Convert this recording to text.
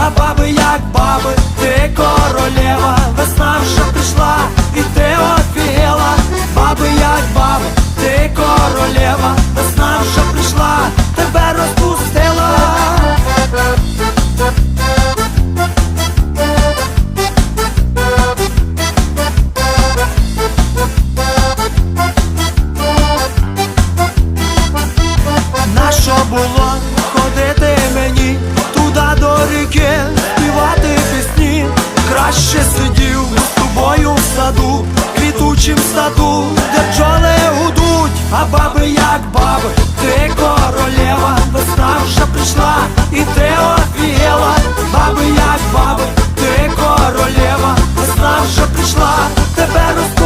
а баби як баби, ти королева, весна вже прийшла, і ти офігела, баби як баби, ти королева, весна вже прийшла, тебе розпустила. Нащо було ходити мені туди до ріки, ще сидів з тобою в саду, квітучим саду, де бджоли гудуть, а баби як баби, ти королева, весна вже прийшла, і ти офігела, баби як баби, ти королева, весна вже прийшла, тебе розпочала.